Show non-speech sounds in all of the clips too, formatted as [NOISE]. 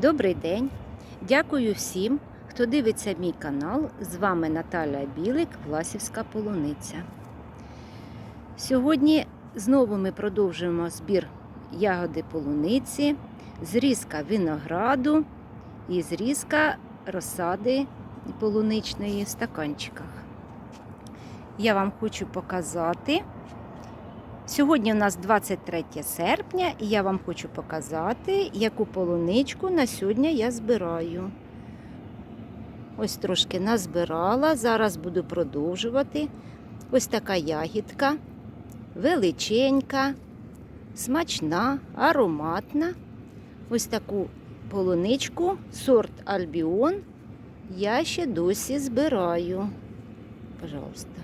Добрий день! Дякую всім, хто дивиться мій канал. З вами Наталя Білик, Власівська полуниця. Сьогодні знову ми продовжуємо збір ягоди полуниці, зрізка винограду і зрізка розсади полуничної в стаканчиках. Я вам хочу показати. Сьогодні у нас 23 серпня, і я вам хочу показати, яку полуничку на сьогодні я збираю. Ось трошки назбирала, зараз буду продовжувати. Ось така ягідка, величенька, смачна, ароматна. Ось таку полуничку, сорт Альбіон, я ще досі збираю. Пожалуйста.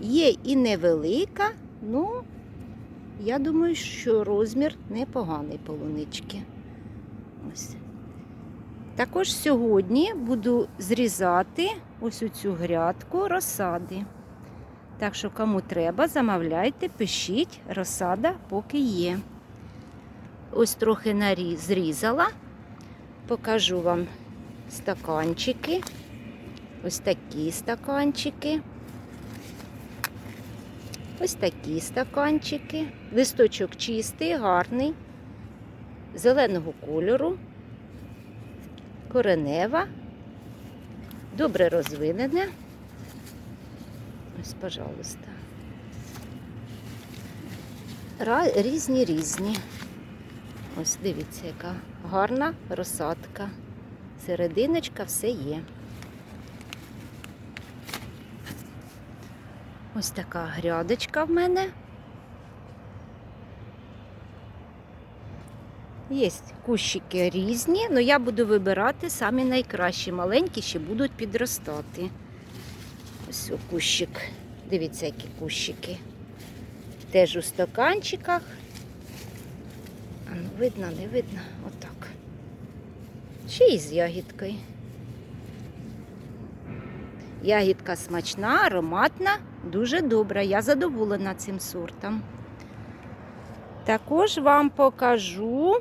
Є і невелика, ну, я думаю, що розмір непоганий полунички. Ось. Також сьогодні буду зрізати ось цю грядку розсади. Так що, кому треба, замовляйте, пишіть, розсада поки є. Ось трохи наріз зрізала. Покажу вам стаканчики. Ось такі стаканчики. Ось такі стаканчики. Листочок чистий, гарний, зеленого кольору, коренева, добре розвинене. Ось, пожалуйста. Різні різні. Ось дивіться, яка гарна розсадка. Серединочка все є. Ось така грядочка в мене. Є кущики різні, але я буду вибирати самі найкращі. Маленькі ще будуть підростати. Ось о, кущик. Дивіться, які кущики. Теж у стаканчиках. А ну, видно, не видно. Отак. Ще й з ягідкою. Ягідка смачна, ароматна, дуже добра. Я задоволена цим сортом. Також вам покажу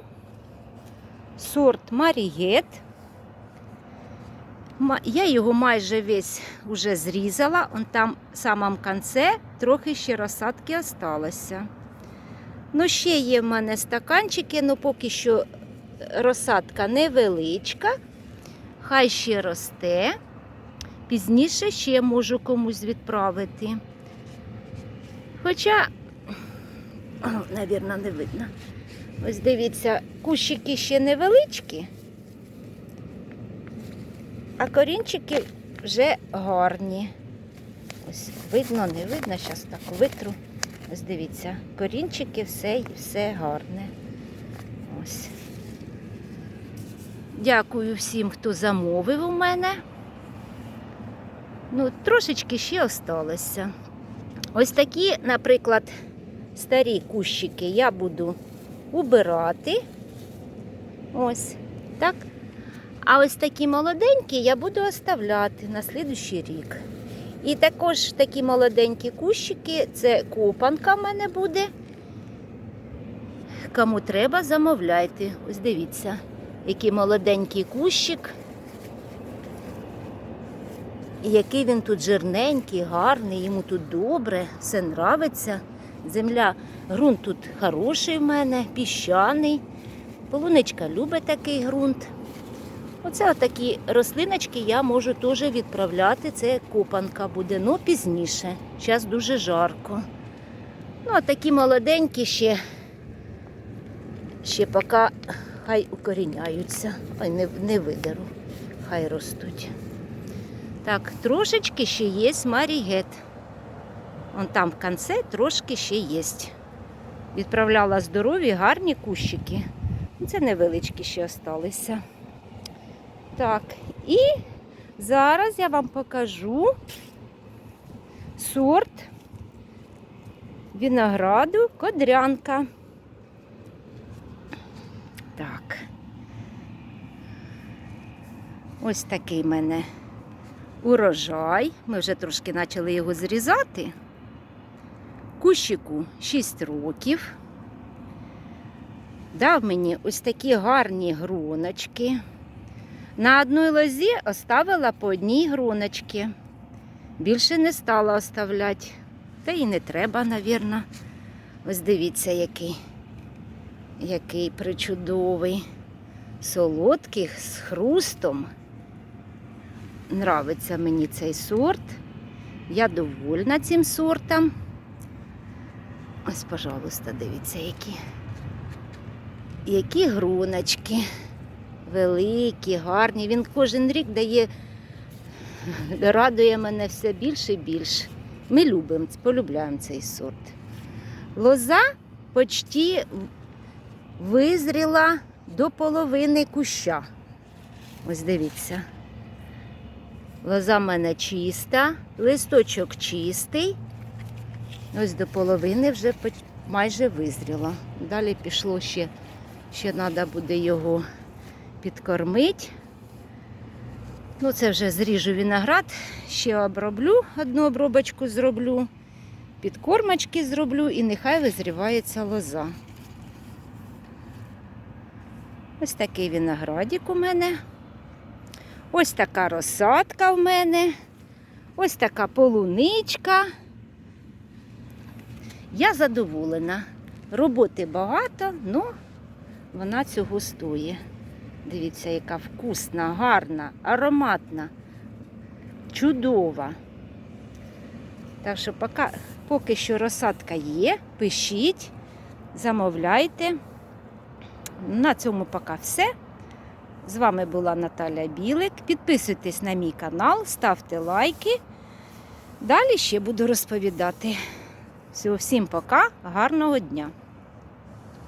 сорт Марієт. Я його майже весь уже зрізала. Он там в самому кінці трохи ще розсадки осталося. Ну, ще є в мене стаканчики, але поки що розсадка невеличка. Хай ще росте. Пізніше ще можу комусь відправити. Хоча, о, [CLEARS THROAT] навірно, не видно. Ось дивіться, кущики ще невеличкі, а корінчики вже гарні. Ось видно, не видно, зараз так витру. Ось дивіться, корінчики все, все гарне. Ось. Дякую всім, хто замовив у мене. Ну, трошечки ще осталося. Ось такі, наприклад, старі кущики я буду убирати. Ось так. А ось такі молоденькі я буду оставляти на слідущий рік. І також такі молоденькі кущики, це копанка в мене буде. Кому треба, замовляйте. Ось дивіться, який молоденький кущик. І який він тут жирненький, гарний, йому тут добре, все нравиться. Земля, ґрунт тут хороший в мене, піщаний. Полуничка любить такий ґрунт. Оце отакі рослиночки я можу теж відправляти. Це копанка буде, ну пізніше. Зараз дуже жарко. Ну, а такі молоденькі ще, ще поки хай укоріняються. Ой, не, не видеру, хай ростуть. Так, трошечки ще є марігет. Вон там в кінці трошки ще є. Відправляла здорові, гарні кущики. Це невеличкі ще залишилися. Так, і зараз я вам покажу сорт винограду кодрянка. Так. Ось такий мене урожай. Ми вже трошки почали його зрізати. Кущику 6 років. дав мені ось такі гарні гроночки. На одній лозі оставила по одній гроночці. Більше не стала оставляти. Та і не треба, навірно. Ось дивіться, який, який причудовий. Солодкий з хрустом. Нравиться мені цей сорт. Я довольна цим сортом. Ось, пожалуйста, дивіться, які. Які груночки. Великі, гарні. Він кожен рік дає, радує мене все більше і більше. Ми любимо, полюбляємо цей сорт. Лоза почти визріла до половини куща. Ось дивіться. Лоза в мене чиста, листочок чистий. Ось до половини вже майже визріло. Далі пішло ще, ще треба буде його підкормити. Ну, це вже зріжу виноград, ще оброблю, одну обробочку зроблю, підкормочки зроблю і нехай визрівається лоза. Ось такий виноградик у мене. Ось така розсадка в мене. Ось така полуничка. Я задоволена. Роботи багато, але вона цього стоїть. Дивіться, яка вкусна, гарна, ароматна, чудова. Так що поки, поки що розсадка є, пишіть, замовляйте. На цьому поки все. З вами була Наталя Білик. Підписуйтесь на мій канал, ставте лайки. Далі ще буду розповідати. Всього, всім пока, гарного дня!